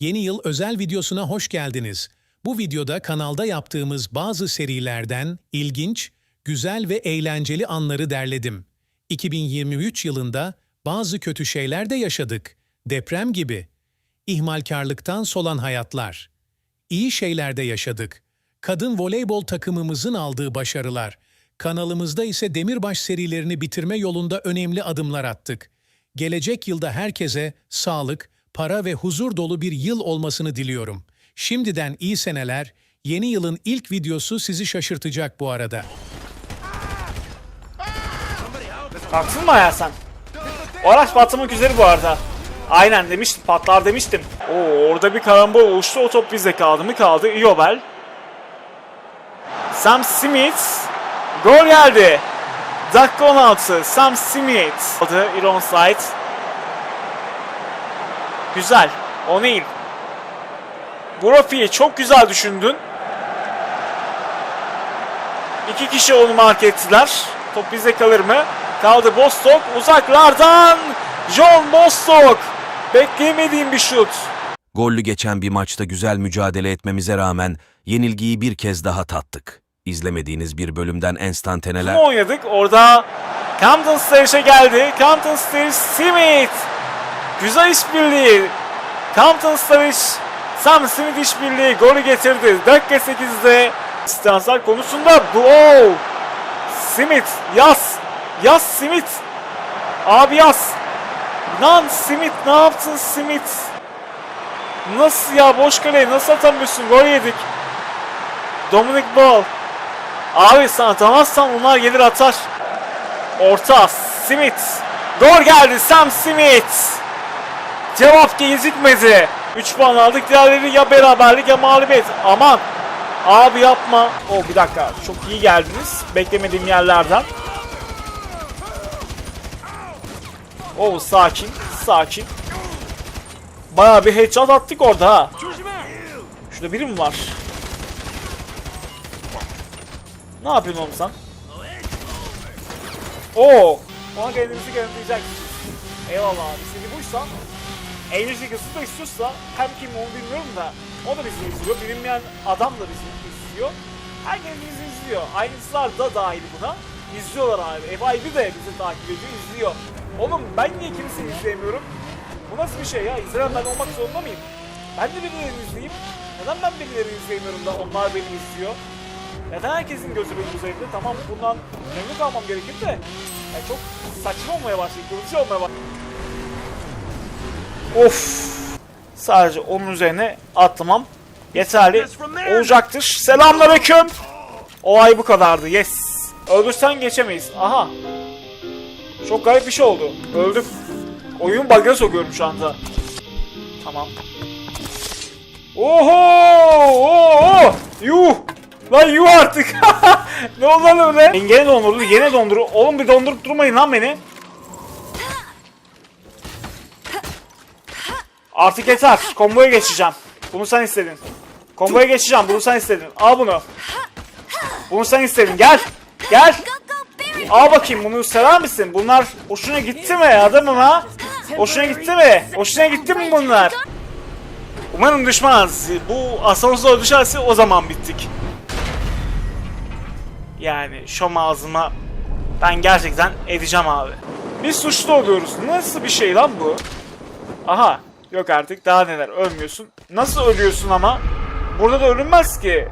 Yeni yıl özel videosuna hoş geldiniz. Bu videoda kanalda yaptığımız bazı serilerden ilginç, güzel ve eğlenceli anları derledim. 2023 yılında bazı kötü şeyler de yaşadık. Deprem gibi. İhmalkarlıktan solan hayatlar. İyi şeyler de yaşadık. Kadın voleybol takımımızın aldığı başarılar. Kanalımızda ise Demirbaş serilerini bitirme yolunda önemli adımlar attık. Gelecek yılda herkese sağlık, para ve huzur dolu bir yıl olmasını diliyorum. Şimdiden iyi seneler. Yeni yılın ilk videosu sizi şaşırtacak bu arada. Kalksın mı ayağa sen? O araç patlamak üzere bu arada. Aynen demiştim patlar demiştim. Oo orada bir karambol oluştu o top bizde kaldı mı kaldı haber. Sam Smith gol geldi. Dakika 16 Sam Smith aldı Iron Side. Güzel. O'Neal. Brofi'yi çok güzel düşündün. İki kişi onu mark ettiler. Top bizde kalır mı? Kaldı Bostock. Uzaklardan John Bostock. Beklemediğim bir şut. Gollü geçen bir maçta güzel mücadele etmemize rağmen yenilgiyi bir kez daha tattık. İzlemediğiniz bir bölümden enstantaneler... Kim oynadık? Orada Camden Staris'e geldi. Camden Staris Smith. Güzel işbirliği. Camden Staris Sam Smith işbirliği golü getirdi. Dakika 8'de istanslar konusunda bu. Smith yaz. Yaz Smith. Abi yaz. Lan Smith ne yaptın Smith? Nasıl ya boş kaleye nasıl atamıyorsun? Gol yedik. Dominic Ball. Abi sen atamazsan onlar gelir atar. Orta Smith. Gol geldi Sam Smith. Cevap gecikmedi. 3 puan aldık. Diğerleri ya beraberlik ya mağlubiyet. Aman. Abi yapma. O bir dakika. Çok iyi geldiniz. Beklemediğim yerlerden. O sakin. Sakin. Bayağı bir headshot attık orada ha. Şurada biri mi var? Ne yapıyorsun oğlum sen? Oo! Ona kendimizi garantileyecek. Eyvallah abi. İstediği buysa kısıtı da istiyorsa hem kim onu bilmiyorum da o da bizi izliyor. Bilinmeyen adam da bizi izliyor. Herkes bizi izliyor. Aynısılar da dahil buna. İzliyorlar abi. FIB de bizi takip ediyor, izliyor. Oğlum ben niye kimseyi izleyemiyorum? Bu nasıl bir şey ya? İzleyen ben olmak zorunda mıyım? Ben de birilerini izleyeyim. Neden ben birilerini izleyemiyorum da onlar beni izliyor? Neden herkesin gözü benim üzerinde? Tamam bundan memnun kalmam gerekir de yani çok saçma olmaya başladı, kırıcı olmaya başladı. Of! Sadece onun üzerine atlamam yeterli olacaktır. Selamünaleyküm. Olay bu kadardı. Yes. Öldürsen geçemeyiz. Aha. Çok garip bir şey oldu. Öldüm. Oyun bug'a sokuyorum şu anda. Tamam. Oho! Oho! Yuh! Lan yuh artık. ne oldu lan öyle? Engene dondurdu, yine dondurdu. Oğlum bir dondurup durmayın lan beni. Artık yeter. Komboya geçeceğim. Bunu sen istedin. Komboya geçeceğim. Bunu sen istedin. Al bunu. Bunu sen istedin. Gel. Gel. Al bakayım bunu sever misin? Bunlar hoşuna gitti mi adamım ha? Hoşuna gitti mi? Hoşuna gitti mi bunlar? Umarım düşmez. Bu asansör düşerse o zaman bittik. Yani şom ağzıma ben gerçekten edeceğim abi. Biz suçlu oluyoruz. Nasıl bir şey lan bu? Aha. Yok artık daha neler ölmüyorsun. Nasıl ölüyorsun ama? Burada da ölünmez ki.